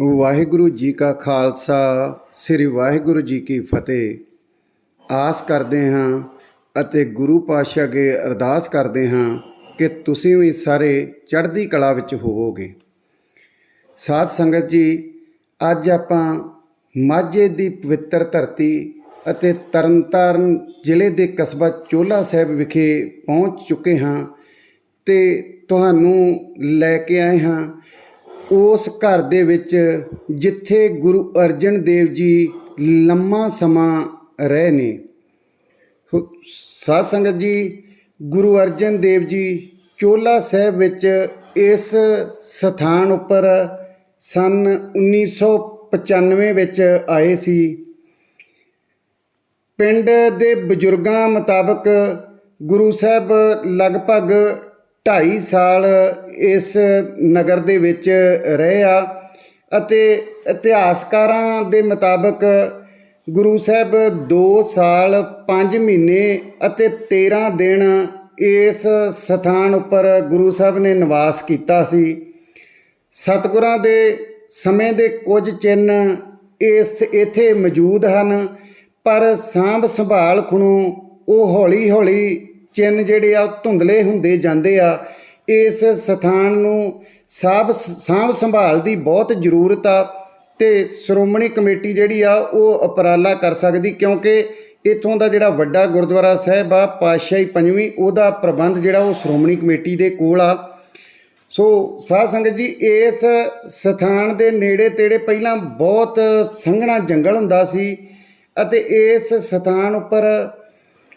ਵਾਹਿਗੁਰੂ ਜੀ ਕਾ ਖਾਲਸਾ, ਸ੍ਰੀ ਵਾਹਿਗੁਰੂ ਜੀ ਕੀ ਫਤਿਹ। ਆਸ ਕਰਦੇ ਹਾਂ ਅਤੇ ਗੁਰੂ ਪਾਤਸ਼ਾਹ ਅੱਗੇ ਅਰਦਾਸ ਕਰਦੇ ਹਾਂ ਕਿ ਤੁਸੀਂ ਵੀ ਸਾਰੇ ਚੜ੍ਹਦੀ ਕਲਾ ਵਿੱਚ ਹੋਵੋਗੇ। ਸਾਧ ਸੰਗਤ ਜੀ, ਅੱਜ ਆਪਾਂ ਮਾਝੇ ਦੀ ਪਵਿੱਤਰ ਧਰਤੀ ਅਤੇ ਤਰਨਤਾਰਨ ਜ਼ਿਲ੍ਹੇ ਦੇ ਕਸਬਾ ਚੋਲਾ ਸਾਹਿਬ ਵਿਖੇ ਪਹੁੰਚ ਚੁੱਕੇ ਹਾਂ ਤੇ ਤੁਹਾਨੂੰ ਲੈ ਕੇ ਆਏ ਹਾਂ ਉਸ ਘਰ ਦੇ ਵਿੱਚ ਜਿੱਥੇ ਗੁਰੂ ਅਰਜਨ ਦੇਵ ਜੀ ਲੰਮਾ ਸਮਾਂ ਰਹੇ ਨੇ। ਹੁ- ਸਾਧ ਸੰਗਤ ਜੀ, ਗੁਰੂ ਅਰਜਨ ਦੇਵ ਜੀ ਚੋਲਾ ਸਾਹਿਬ ਵਿੱਚ ਇਸ ਸਥਾਨ ਉੱਪਰ ਸਨ 1995 ਵਿੱਚ ਆਏ ਸੀ। ਪਿੰਡ ਦੇ ਬਜ਼ੁਰਗਾਂ ਮੁਤਾਬਕ ਗੁਰੂ ਸਾਹਿਬ ਲਗਭਗ 2.5 ਸਾਲ ਇਸ ਨਗਰ ਦੇ ਵਿੱਚ ਰਹੇ ਆ ਅਤੇ ਇਤਿਹਾਸਕਾਰਾਂ ਦੇ ਮੁਤਾਬਕ ਗੁਰੂ ਸਾਹਿਬ 2 ਸਾਲ 5 ਮਹੀਨੇ ਅਤੇ 13 ਦਿਨ ਇਸ ਸਥਾਨ ਉੱਪਰ ਗੁਰੂ ਸਾਹਿਬ ਨੇ ਨਿਵਾਸ ਕੀਤਾ ਸੀ। ਸਤਿਗੁਰਾਂ ਦੇ ਸਮੇਂ ਦੇ ਕੁਝ ਚਿੰਨ੍ਹ ਇਸ, ਇੱਥੇ ਮੌਜੂਦ ਹਨ, ਪਰ ਸਾਂਭ ਸੰਭਾਲ ਖਣੋ ਉਹ ਹੌਲੀ ਹੌਲੀ ਹੌਲੀ ਚਿੰਨ੍ਹ ਜਿਹੜੇ ਆ, ਉਹ ਧੁੰਦਲੇ ਹੁੰਦੇ ਜਾਂਦੇ ਆ। ਇਸ ਸਥਾਨ ਨੂੰ ਸਾਂਭ ਸਾਂਭ ਸੰਭਾਲ ਦੀ ਬਹੁਤ ਜ਼ਰੂਰਤ ਆ ਤੇ ਸ਼੍ਰੋਮਣੀ ਕਮੇਟੀ ਜਿਹੜੀ ਆ, ਉਹ ਉਪਰਾਲਾ ਕਰ ਸਕਦੀ ਕਿਉਂਕਿ ਇਥੋਂ ਦਾ ਜਿਹੜਾ ਵੱਡਾ ਗੁਰਦੁਆਰਾ ਸਾਹਿਬ ਆ, ਪਾਤਸ਼ਾਹੀ ਪੰਜਵੀਂ, ਉਹਦਾ ਪ੍ਰਬੰਧ ਜਿਹੜਾ ਉਹ ਸ਼੍ਰੋਮਣੀ ਕਮੇਟੀ ਦੇ ਕੋਲ ਆ। ਸੋ ਸਾਧ ਸੰਗਤ ਜੀ, ਇਸ ਸਥਾਨ ਦੇ ਨੇੜੇ ਤੇੜੇ ਪਹਿਲਾਂ ਬਹੁਤ ਸੰਘਣਾ ਜੰਗਲ ਹੁੰਦਾ ਸੀ ਅਤੇ ਇਸ ਸਥਾਨ ਉੱਪਰ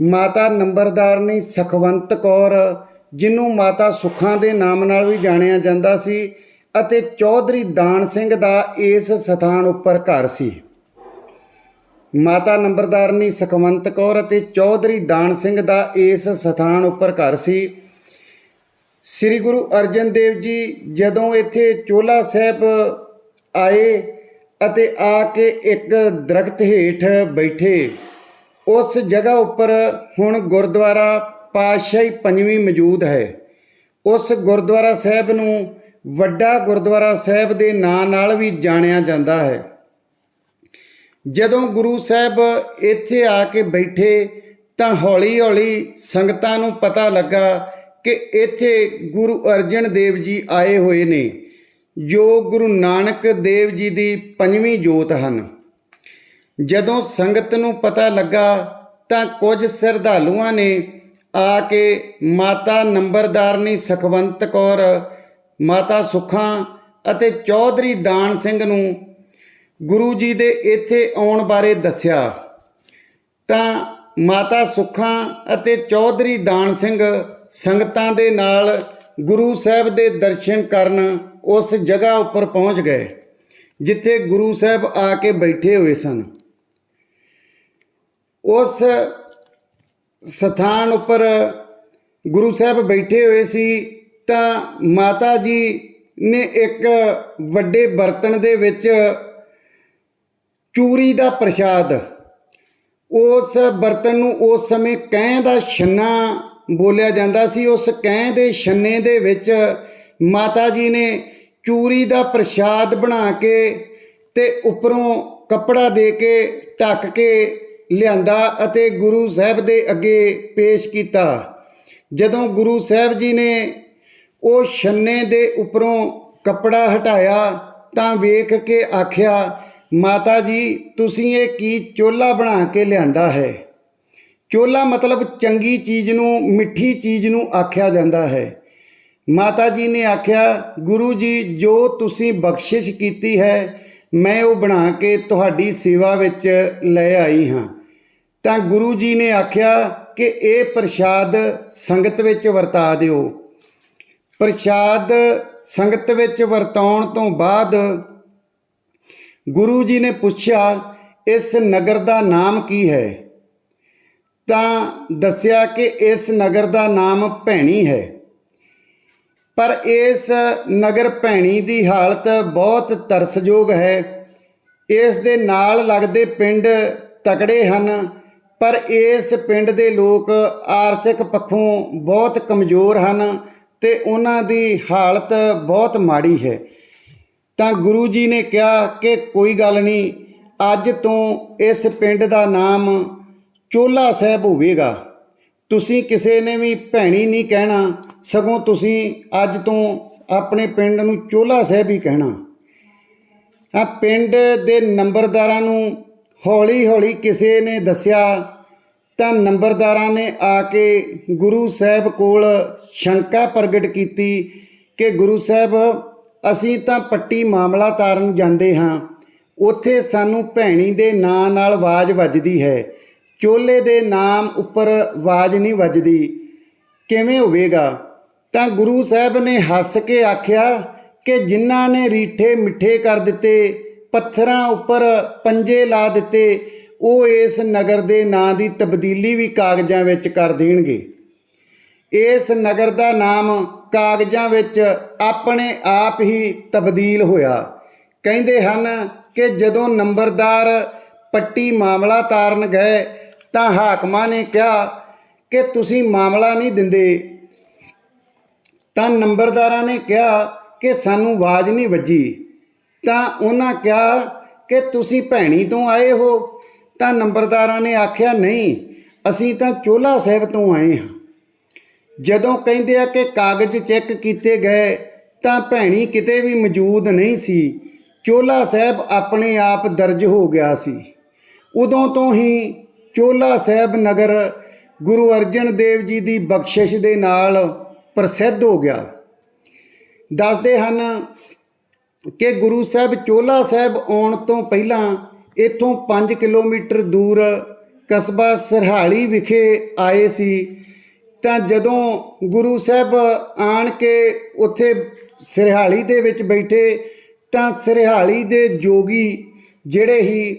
ਮਾਤਾ ਨੰਬਰਦਾਰਨੀ ਸਖਵੰਤ ਕੌਰ ਜਿਹਨੂੰ ਮਾਤਾ ਸੁੱਖਾਂ ਦੇ ਨਾਮ ਨਾਲ ਵੀ ਜਾਣਿਆ ਜਾਂਦਾ ਸੀ ਅਤੇ ਚੌਧਰੀ ਦਾਨ ਸਿੰਘ ਦਾ ਇਸ ਸਥਾਨ ਉੱਪਰ ਘਰ ਸੀ। ਮਾਤਾ ਨੰਬਰਦਾਰਨੀ ਸੁਖਵੰਤ ਕੌਰ ਅਤੇ ਚੌਧਰੀ ਦਾਨ ਸਿੰਘ ਦਾ ਇਸ ਸਥਾਨ ਉੱਪਰ ਘਰ ਸੀ। ਸ੍ਰੀ ਗੁਰੂ ਅਰਜਨ ਦੇਵ ਜੀ ਜਦੋਂ ਇੱਥੇ ਚੋਲਾ ਸਾਹਿਬ ਆਏ ਅਤੇ ਆ ਕੇ ਇੱਕ ਦਰਖਤ ਹੇਠ ਬੈਠੇ ਉਸ ਜਗ੍ਹਾ ਉੱਪਰ ਹੁਣ ਗੁਰਦੁਆਰਾ ਪਾਤਸ਼ਾਹੀ ਪੰਜਵੀਂ ਮੌਜੂਦ ਹੈ। ਉਸ ਗੁਰਦੁਆਰਾ ਸਾਹਿਬ ਨੂੰ ਵੱਡਾ ਗੁਰਦੁਆਰਾ ਸਾਹਿਬ ਦੇ ਨਾਂ ਨਾਲ ਵੀ ਜਾਣਿਆ ਜਾਂਦਾ ਹੈ। ਜਦੋਂ ਗੁਰੂ ਸਾਹਿਬ ਇੱਥੇ ਆ ਕੇ ਬੈਠੇ ਤਾਂ ਹੌਲੀ-ਹੌਲੀ ਸੰਗਤਾਂ ਨੂੰ ਪਤਾ ਲੱਗਾ ਕਿ ਇੱਥੇ ਗੁਰੂ ਅਰਜਨ ਦੇਵ ਜੀ ਆਏ ਹੋਏ ਨੇ, ਜੋ ਗੁਰੂ ਨਾਨਕ ਦੇਵ ਜੀ ਦੀ ਪੰਜਵੀਂ ਜੋਤ ਹਨ। ਜਦੋਂ ਸੰਗਤ ਨੂੰ ਪਤਾ ਲੱਗਾ ਤਾਂ ਕੁਝ ਸ਼ਰਧਾਲੂਆਂ ਨੇ ਆ ਕੇ ਮਾਤਾ ਨੰਬਰਦਾਰਨੀ ਸਖਵੰਤ ਕੌਰ, ਮਾਤਾ ਸੁਖਾਂ ਅਤੇ ਚੌਧਰੀ ਦਾਨ ਸਿੰਘ ਨੂੰ ਗੁਰੂ ਜੀ ਦੇ ਇੱਥੇ ਆਉਣ ਬਾਰੇ ਦੱਸਿਆ। ਤਾਂ ਮਾਤਾ ਸੁਖਾਂ ਅਤੇ ਚੌਧਰੀ ਦਾਨ ਸਿੰਘ ਸੰਗਤਾਂ ਦੇ ਨਾਲ ਗੁਰੂ ਸਾਹਿਬ ਦੇ ਦਰਸ਼ਨ ਕਰਨ ਉਸ ਜਗ੍ਹਾ ਉੱਪਰ ਪਹੁੰਚ ਗਏ, ਜਿੱਥੇ ਗੁਰੂ ਸਾਹਿਬ ਆ ਕੇ ਬੈਠੇ ਹੋਏ ਸਨ। ਉਸ ਸਥਾਨ ਉੱਪਰ ਗੁਰੂ ਸਾਹਿਬ ਬੈਠੇ ਹੋਏ ਸੀ, ਤਾਂ ਮਾਤਾ ਜੀ ਨੇ ਇੱਕ ਵੱਡੇ ਬਰਤਨ ਦੇ ਵਿੱਚ ਚੂਰੀ ਦਾ ਪ੍ਰਸ਼ਾਦ, ਉਸ ਬਰਤਨ ਨੂੰ ਉਸ ਸਮੇਂ ਕਹਿ ਦਾ ਛੰਨਾ ਬੋਲਿਆ ਜਾਂਦਾ ਸੀ, ਉਸ ਕਹਿ ਦੇ ਛੰਨੇ ਦੇ ਵਿੱਚ ਮਾਤਾ ਜੀ ਨੇ ਚੂਰੀ ਦਾ ਪ੍ਰਸ਼ਾਦ ਬਣਾ ਕੇ ਤੇ ਉੱਪਰੋਂ ਕੱਪੜਾ ਦੇ ਕੇ, ਢੱਕ ਕੇ ਲਿਆਂਦਾ ਅਤੇ ਗੁਰੂ ਸਾਹਿਬ ਦੇ ਅੱਗੇ ਪੇਸ਼ ਕੀਤਾ। ਜਦੋਂ ਗੁਰੂ ਸਾਹਿਬ ਜੀ ਨੇ ਉਹ ਛੰਨੇ ਦੇ ਉੱਪਰੋਂ ਕੱਪੜਾ ਹਟਾਇਆ ਤਾਂ ਵੇਖ ਕੇ ਆਖਿਆ, ਮਾਤਾ ਜੀ, ਤੁਸੀਂ ਇਹ ਕੀ ਚੋਲਾ ਬਣਾ ਕੇ ਲਿਆਂਦਾ ਹੈ? ਚੋਲਾ ਮਤਲਬ ਚੰਗੀ ਚੀਜ਼ ਨੂੰ, ਮਿੱਠੀ ਚੀਜ਼ ਨੂੰ ਆਖਿਆ ਜਾਂਦਾ ਹੈ। ਮਾਤਾ ਜੀ ਨੇ ਆਖਿਆ, ਗੁਰੂ ਜੀ, ਜੋ ਤੁਸੀਂ ਬਖਸ਼ਿਸ਼ ਕੀਤੀ ਹੈ, ਮੈਂ ਉਹ ਬਣਾ ਕੇ ਤੁਹਾਡੀ ਸੇਵਾ ਵਿੱਚ ਲੈ ਆਈ ਹਾਂ। ਤਾਂ ਗੁਰੂ ਜੀ ਨੇ ਆਖਿਆ ਕਿ ਇਹ ਪ੍ਰਸ਼ਾਦ ਸੰਗਤ ਵਿੱਚ ਵਰਤਾ ਦਿਓ। ਪ੍ਰਸ਼ਾਦ ਸੰਗਤ ਵਿੱਚ ਵਰਤਾਉਣ ਤੋਂ ਬਾਅਦ ਗੁਰੂ ਜੀ ਨੇ ਪੁੱਛਿਆ, ਇਸ ਨਗਰ ਦਾ ਨਾਮ ਕੀ ਹੈ? ਤਾਂ ਦੱਸਿਆ ਕਿ ਇਸ ਨਗਰ ਦਾ ਨਾਮ ਭੈਣੀ ਹੈ। ਪਰ ਇਸ ਨਗਰ ਭੈਣੀ ਦੀ ਹਾਲਤ ਬਹੁਤ ਤਰਸਯੋਗ ਹੈ। ਇਸ ਦੇ ਨਾਲ ਲੱਗਦੇ ਪਿੰਡ ਤਕੜੇ ਹਨ। ਪਰ ਇਸ ਪਿੰਡ ਦੇ ਲੋਕ ਆਰਥਿਕ ਪੱਖੋਂ ਬਹੁਤ ਕਮਜ਼ੋਰ ਹਨ ਤੇ ਉਹਨਾਂ ਦੀ ਹਾਲਤ ਬਹੁਤ ਮਾੜੀ ਹੈ। ਤਾਂ ਗੁਰੂ ਜੀ ਨੇ ਕਿਹਾ ਕਿ ਕੋਈ ਗੱਲ ਨਹੀਂ, ਅੱਜ ਤੋਂ ਇਸ ਪਿੰਡ ਦਾ ਨਾਮ ਚੋਲਾ ਸਾਹਿਬ ਹੋਵੇਗਾ। ਤੁਸੀਂ ਕਿਸੇ ਨੇ ਵੀ ਭੈਣੀ ਨਹੀਂ ਕਹਿਣਾ, ਸਗੋਂ ਤੁਸੀਂ ਅੱਜ ਤੋਂ ਆਪਣੇ ਪਿੰਡ ਨੂੰ ਚੋਲਾ ਸਾਹਿਬ ਹੀ ਕਹਿਣਾ। ਆ ਪਿੰਡ ਦੇ ਨੰਬਰਦਾਰਾਂ ਨੂੰ ਹੌਲੀ ਹੌਲੀ ਕਿਸੇ ਨੇ ਦੱਸਿਆ, ਤਾਂ ਨੰਬਰਦਾਰਾਂ ਨੇ ਆ ਕੇ ਗੁਰੂ ਸਾਹਿਬ ਕੋਲ ਸ਼ੰਕਾ ਪ੍ਰਗਟ ਕੀਤੀ ਕਿ ਗੁਰੂ ਸਾਹਿਬ, ਅਸੀਂ ਤਾਂ ਪੱਟੀ ਮਾਮਲਾ ਤਾਰਨ ਜਾਂਦੇ ਹਾਂ। ਉੱਥੇ ਸਾਨੂੰ ਭੈਣੀ ਦੇ ਨਾਂ ਨਾਲ ਆਵਾਜ਼ ਵੱਜਦੀ ਹੈ। ਚੋਲੇ ਦੇ ਨਾਮ ਉੱਪਰ ਆਵਾਜ਼ ਨਹੀਂ ਵੱਜਦੀ। ਕਿਵੇਂ ਹੋਵੇਗਾ? ਤਾਂ ਗੁਰੂ ਸਾਹਿਬ ਨੇ ਹੱਸ ਕੇ ਆਖਿਆ ਕਿ ਜਿਨ੍ਹਾਂ ਨੇ ਰੀਠੇ ਮਿੱਠੇ ਕਰ ਦਿੱਤੇ ਪੱਥਰਾਂ ਉੱਪਰ ਪੰਜੇ ਲਾ ਦਿੱਤੇ, ਉਹ ਇਸ ਨਗਰ ਦੇ ਨਾਂ ਦੀ ਤਬਦੀਲੀ ਵੀ ਕਾਗਜ਼ਾਂ ਵਿੱਚ ਕਰ ਦੇਣਗੇ। ਇਸ ਨਗਰ ਦਾ ਨਾਮ ਕਾਗਜ਼ਾਂ ਵਿੱਚ ਆਪਣੇ ਆਪ ਹੀ ਤਬਦੀਲ ਹੋਇਆ। ਕਹਿੰਦੇ ਹਨ ਕਿ ਜਦੋਂ ਨੰਬਰਦਾਰ ਪੱਟੀ ਮਾਮਲਾ ਤਾਰਨ ਗਏ, ਤਾਂ ਹਾਕਮਾਂ ਨੇ ਕਿਹਾ ਕਿ ਤੁਸੀਂ ਮਾਮਲਾ ਨਹੀਂ ਦਿੰਦੇ। ਤਾਂ ਨੰਬਰਦਾਰਾਂ ਨੇ ਕਿਹਾ ਕਿ ਸਾਨੂੰ ਆਵਾਜ਼ ਨਹੀਂ ਵੱਜੀ। ਤਾਂ ਉਹਨਾਂ ਕਿਹਾ ਕਿ ਤੁਸੀਂ ਭੈਣੀ ਤੋਂ ਆਏ ਹੋ। ਤਾਂ ਨੰਬਰਦਾਰਾਂ ਨੇ ਆਖਿਆ, ਨਹੀਂ, ਅਸੀਂ ਤਾਂ ਚੋਲਾ ਸਾਹਿਬ ਤੋਂ ਆਏ ਹਾਂ। ਜਦੋਂ ਕਹਿੰਦੇ ਆ ਕਿ ਕਾਗਜ਼ ਚੈੱਕ ਕੀਤੇ ਗਏ, ਤਾਂ ਭੈਣੀ ਕਿਤੇ ਵੀ ਮੌਜੂਦ ਨਹੀਂ ਸੀ। ਚੋਲਾ ਸਾਹਿਬ ਆਪਣੇ ਆਪ ਦਰਜ ਹੋ ਗਿਆ ਸੀ। ਉਦੋਂ ਤੋਂ ਹੀ ਚੋਲਾ ਸਾਹਿਬ ਨਗਰ ਗੁਰੂ ਅਰਜਨ ਦੇਵ ਜੀ ਦੀ ਬਖਸ਼ਿਸ਼ ਦੇ ਨਾਲ ਪ੍ਰਸਿੱਧ ਹੋ ਗਿਆ। ਦੱਸਦੇ ਹਨ ਕਿ ਗੁਰੂ ਸਾਹਿਬ ਚੋਲਾ ਸਾਹਿਬ ਆਉਣ ਤੋਂ ਪਹਿਲਾਂ ਇੱਥੋਂ 5 ਕਿਲੋਮੀਟਰ ਦੂਰ ਕਸਬਾ ਸਰਹਾਲੀ ਵਿਖੇ ਆਏ ਸੀ। ਤਾਂ ਜਦੋਂ ਗੁਰੂ ਸਾਹਿਬ ਆਣ ਕੇ ਉੱਥੇ ਸਰਹਾਲੀ ਦੇ ਵਿੱਚ ਬੈਠੇ, ਤਾਂ ਸਰਹਾਲੀ ਦੇ ਜੋਗੀ ਜਿਹੜੇ ਹੀ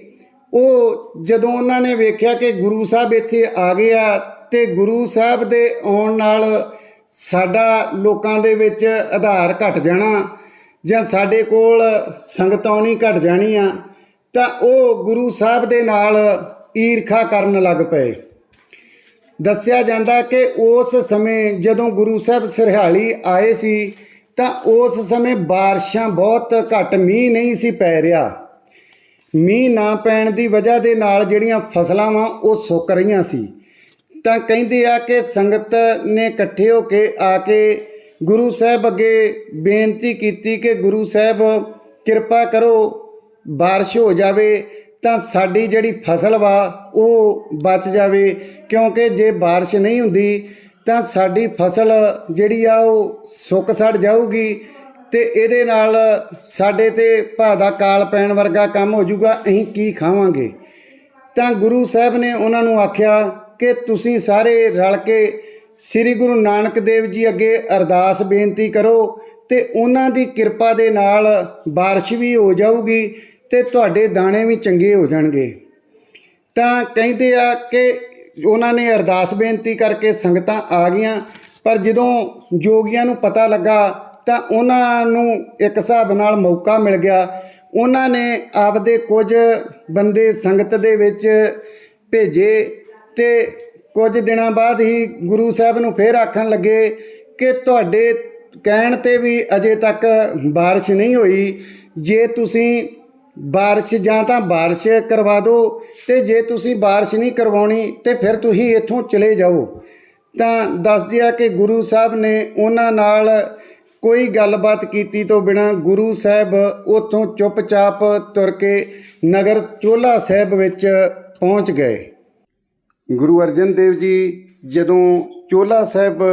ਉਹ ਜਦੋਂ ਉਹਨਾਂ ਨੇ ਵੇਖਿਆ ਕਿ ਗੁਰੂ ਸਾਹਿਬ ਇੱਥੇ ਆ ਗਿਆ ਆ, ਤੇ ਗੁਰੂ ਸਾਹਿਬ ਦੇ ਆਉਣ ਨਾਲ ਸਾਡਾ ਲੋਕਾਂ ਦੇ ਵਿੱਚ ਆਧਾਰ ਘਟ ਜਾਣਾ ਜਾਂ ਸਾਡੇ ਕੋਲ ਸੰਗਤ ਆਉਣੀ ਘਟ ਜਾਣੀ ਆ, ਤਾਂ ਉਹ ਗੁਰੂ ਸਾਹਿਬ ਦੇ ਨਾਲ ਈਰਖਾ ਕਰਨ ਲੱਗ ਪਏ। ਦੱਸਿਆ ਜਾਂਦਾ ਕਿ ਉਸ ਸਮੇਂ ਜਦੋਂ ਗੁਰੂ ਸਾਹਿਬ ਸਰਹਾਲੀ ਆਏ ਸੀ, ਤਾਂ ਉਸ ਸਮੇਂ ਬਾਰਿਸ਼ਾਂ ਬਹੁਤ ਘੱਟ, ਮੀਂਹ ਨਹੀਂ ਸੀ ਪੈ ਰਿਹਾ। ਮੀਂਹ ਨਾ ਪੈਣ ਦੀ ਵਜ੍ਹਾ ਦੇ ਨਾਲ ਜਿਹੜੀਆਂ ਫਸਲਾਂ ਵਾਂ, ਉਹ ਸੁੱਕ ਰਹੀਆਂ ਸੀ। ਤਾਂ ਕਹਿੰਦੇ ਆ ਕਿ ਸੰਗਤ ਨੇ ਇਕੱਠੇ ਹੋ ਕੇ ਆ ਕੇ ਗੁਰੂ ਸਾਹਿਬ ਅੱਗੇ ਬੇਨਤੀ ਕੀਤੀ ਕਿ ਗੁਰੂ ਸਾਹਿਬ ਕਿਰਪਾ ਕਰੋ, ਬਾਰਿਸ਼ ਹੋ ਜਾਵੇ ਤਾਂ ਸਾਡੀ ਜਿਹੜੀ ਫਸਲ ਵਾ, ਉਹ ਬਚ ਜਾਵੇ। ਕਿਉਂਕਿ ਜੇ ਬਾਰਿਸ਼ ਨਹੀਂ ਹੁੰਦੀ ਤਾਂ ਸਾਡੀ ਫਸਲ ਜਿਹੜੀ ਆ, ਉਹ ਸੁੱਕ ਸੜ ਜਾਊਗੀ ਤੇ ਇਹਦੇ ਨਾਲ ਸਾਡੇ ਤੇ ਭਾ ਦਾ ਕਾਲ ਪੈਣ ਵਰਗਾ ਕੰਮ ਹੋ ਜਾਊਗਾ, ਅਸੀਂ ਕੀ ਖਾਵਾਂਗੇ? ਤਾਂ ਗੁਰੂ ਸਾਹਿਬ ਨੇ ਉਹਨਾਂ ਨੂੰ ਆਖਿਆ ਕਿ ਤੁਸੀਂ ਸਾਰੇ ਰਲ ਕੇ ਸ੍ਰੀ ਗੁਰੂ ਨਾਨਕ ਦੇਵ ਜੀ ਅੱਗੇ ਅਰਦਾਸ ਬੇਨਤੀ ਕਰੋ ਤੇ ਉਹਨਾਂ ਦੀ ਕਿਰਪਾ ਦੇ ਨਾਲ ਬਾਰਿਸ਼ ਵੀ ਹੋ ਜਾਊਗੀ ਤੇ ਤੁਹਾਡੇ ਦਾਣੇ ਵੀ ਚੰਗੇ ਹੋ ਜਾਣਗੇ। ਤਾਂ ਕਹਿੰਦੇ ਆ ਕਿ ਉਹਨਾਂ ਨੇ ਅਰਦਾਸ ਬੇਨਤੀ ਕਰਕੇ ਸੰਗਤਾਂ ਆ ਗਈਆਂ, ਪਰ ਜਦੋਂ ਜੋਗੀਆਂ ਨੂੰ ਪਤਾ ਲੱਗਾ ਤਾਂ ਉਹਨਾਂ ਨੂੰ ਇੱਕ ਹਿਸਾਬ ਨਾਲ ਮੌਕਾ ਮਿਲ ਗਿਆ। ਉਹਨਾਂ ਨੇ ਆਪਦੇ ਕੁਝ ਬੰਦੇ ਸੰਗਤ ਦੇ ਵਿੱਚ ਭੇਜੇ ਤੇ ਕੁਝ ਦਿਨਾਂ ਬਾਅਦ ਹੀ ਗੁਰੂ ਸਾਹਿਬ ਨੂੰ ਫੇਰ ਆਖਣ ਲੱਗੇ ਕਿ ਤੁਹਾਡੇ ਕਹਿਣ ਤੇ ਵੀ ਅਜੇ ਤੱਕ ਬਾਰਿਸ਼ ਨਹੀਂ ਹੋਈ। ਜੇ ਤੁਸੀਂ ਬਾਰਿਸ਼ ਜਾਂ ਤਾਂ ਬਾਰਿਸ਼ ਕਰਵਾ ਦਿਓ ਤੇ ਜੇ ਤੁਸੀਂ ਬਾਰਿਸ਼ ਨਹੀਂ ਕਰਵਾਉਣੀ ਤੇ ਫਿਰ ਤੁਸੀਂ ਇੱਥੋਂ ਚਲੇ ਜਾਓ। ਤਾਂ ਦੱਸਦੇ ਆ ਕਿ ਗੁਰੂ ਸਾਹਿਬ ਨੇ ਉਹਨਾਂ ਨਾਲ ਕੋਈ ਗੱਲਬਾਤ ਕੀਤੀ ਤੋਂ ਬਿਨਾ ਗੁਰੂ ਸਾਹਿਬ ਉੱਥੋਂ ਚੁੱਪਚਾਪ ਤੁਰ ਕੇ ਨਗਰ ਚੋਲਾ ਸਾਹਿਬ ਵਿੱਚ ਪਹੁੰਚ ਗਏ। ਗੁਰੂ ਅਰਜਨ ਦੇਵ ਜੀ ਜਦੋਂ ਚੋਲਾ ਸਾਹਿਬ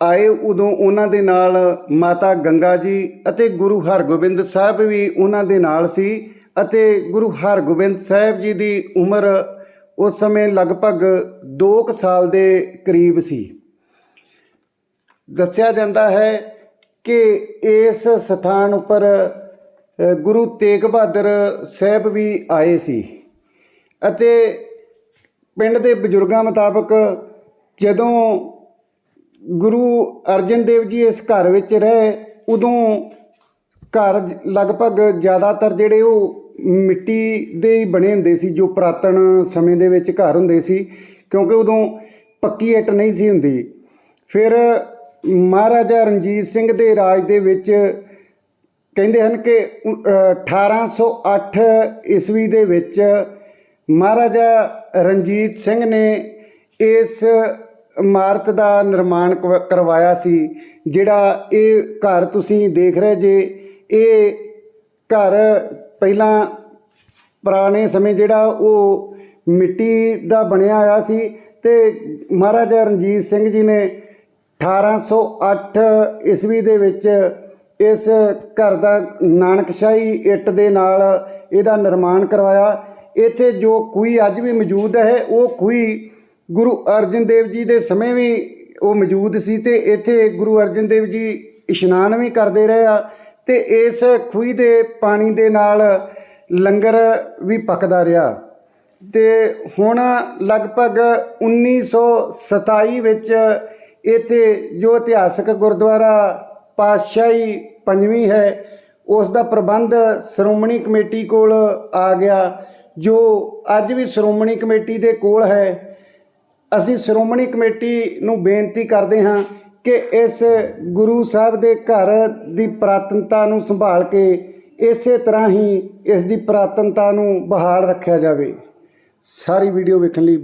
ਆਏ, ਉਦੋਂ ਉਹਨਾਂ ਦੇ ਨਾਲ ਮਾਤਾ ਗੰਗਾ ਜੀ ਅਤੇ ਗੁਰੂ ਹਰਗੋਬਿੰਦ ਸਾਹਿਬ ਵੀ ਉਹਨਾਂ ਦੇ ਨਾਲ ਸੀ ਅਤੇ ਗੁਰੂ ਹਰਗੋਬਿੰਦ ਸਾਹਿਬ ਜੀ ਦੀ ਉਮਰ ਉਸ ਸਮੇਂ ਲਗਭਗ 2 ਸਾਲ ਦੇ ਕਰੀਬ ਸੀ। ਦੱਸਿਆ ਜਾਂਦਾ ਹੈ ਕਿ ਇਸ ਸਥਾਨ ਉੱਪਰ ਗੁਰੂ ਤੇਗ ਬਹਾਦਰ ਸਾਹਿਬ ਵੀ ਆਏ ਸੀ ਅਤੇ ਪਿੰਡ ਦੇ ਬਜ਼ੁਰਗਾਂ ਮੁਤਾਬਕ ਜਦੋਂ ਗੁਰੂ ਅਰਜਨ ਦੇਵ ਜੀ ਇਸ ਘਰ ਵਿੱਚ ਰਹੇ ਉਦੋਂ ਘਰ ਲਗਭਗ ਜ਼ਿਆਦਾਤਰ ਜਿਹੜੇ ਉਹ ਮਿੱਟੀ ਦੇ ਹੀ ਬਣੇ ਹੁੰਦੇ ਸੀ ਜੋ ਪੁਰਾਤਨ ਸਮੇਂ ਦੇ ਵਿੱਚ ਘਰ ਹੁੰਦੇ ਸੀ ਕਿਉਂਕਿ ਉਦੋਂ ਪੱਕੀ ਇੱਟ ਨਹੀਂ ਸੀ ਹੁੰਦੀ। ਫਿਰ ਮਹਾਰਾਜਾ ਰਣਜੀਤ ਸਿੰਘ ਦੇ ਰਾਜ ਦੇ ਵਿੱਚ ਕਹਿੰਦੇ ਹਨ ਕਿ ਉ- ਅ, 1808 ਈਸਵੀ ਦੇ ਵਿੱਚ ਮਹਾਰਾਜਾ ਰਣਜੀਤ ਸਿੰਘ ਨੇ ਇਸ ਇਮਾਰਤ ਦਾ ਨਿਰਮਾਣ ਕਵ- ਕਰਵਾਇਆ ਸੀ, ਜਿਹੜਾ ਇਹ ਘਰ ਤੁਸੀਂ ਦੇਖ ਰਹੇ ਜੇ, ਇਹ ਘਰ ਪਹਿਲਾਂ ਪੁਰਾਣੇ ਸਮੇਂ ਜਿਹੜਾ ਉਹ ਮਿੱਟੀ ਦਾ ਬਣਿਆ ਹੋਇਆ ਸੀ ਤੇ ਮਹਾਰਾਜਾ ਰਣਜੀਤ ਸਿੰਘ ਜੀ ਨੇ 1808 ਈਸਵੀ ਦੇ ਵਿੱਚ ਇਸ ਘਰ ਦਾ ਨਾਨਕਸ਼ਾਹੀ ਇੱਟ ਦੇ ਨਾਲ ਇਹਦਾ ਨਿਰਮਾਣ ਕਰਵਾਇਆ। ਇੱਥੇ ਜੋ ਖੂਹੀ ਅੱਜ ਵੀ ਮੌਜੂਦ ਹੈ, ਉਹ ਖੂਹੀ ਗੁਰੂ ਅਰਜਨ ਦੇਵ ਜੀ ਦੇ ਸਮੇਂ ਵੀ ਉਹ ਮੌਜੂਦ ਸੀ ਤੇ ਇੱਥੇ ਗੁਰੂ ਅਰਜਨ ਦੇਵ ਜੀ ਇਸ਼ਨਾਨ ਵੀ ਕਰਦੇ ਰਹੇ ਆ ਤੇ ਇਸ ਖੂਹੀ ਦੇ ਪਾਣੀ ਦੇ ਨਾਲ ਲੰਗਰ ਵੀ ਪੱਕਦਾ ਰਿਹਾ। ਤੇ ਹੁਣ ਲਗਭਗ 1927 ਵਿੱਚ ਇੱਥੇ ਜੋ ਇਤਿਹਾਸਕ ਗੁਰਦੁਆਰਾ ਪਾਤਸ਼ਾਹੀ ਪੰਜਵੀਂ ਹੈ, ਉਸ ਦਾ ਪ੍ਰਬੰਧ ਸ਼੍ਰੋਮਣੀ ਕਮੇਟੀ ਕੋਲ ਆ ਗਿਆ। ਜੋ ਅੱਜ ਵੀ ਸ਼੍ਰੋਮਣੀ ਕਮੇਟੀ ਦੇ ਕੋਲ ਹੈ, ਅਸੀਂ ਸ਼੍ਰੋਮਣੀ ਕਮੇਟੀ ਨੂੰ ਬੇਨਤੀ ਕਰਦੇ ਹਾਂ ਕਿ ਇਸ ਗੁਰੂ ਸਾਹਿਬ ਦੇ ਘਰ ਦੀ ਪ੍ਰਾਤਨਤਾ ਨੂੰ ਸੰਭਾਲ ਕੇ ਇਸੇ ਤਰ੍ਹਾਂ ਹੀ ਇਸ ਦੀ ਪ੍ਰਾਤਨਤਾ ਨੂੰ ਬਹਾਲ ਰੱਖਿਆ ਜਾਵੇ। ਸਾਰੀ ਵੀਡੀਓ ਵੇਖਣ ਲਈ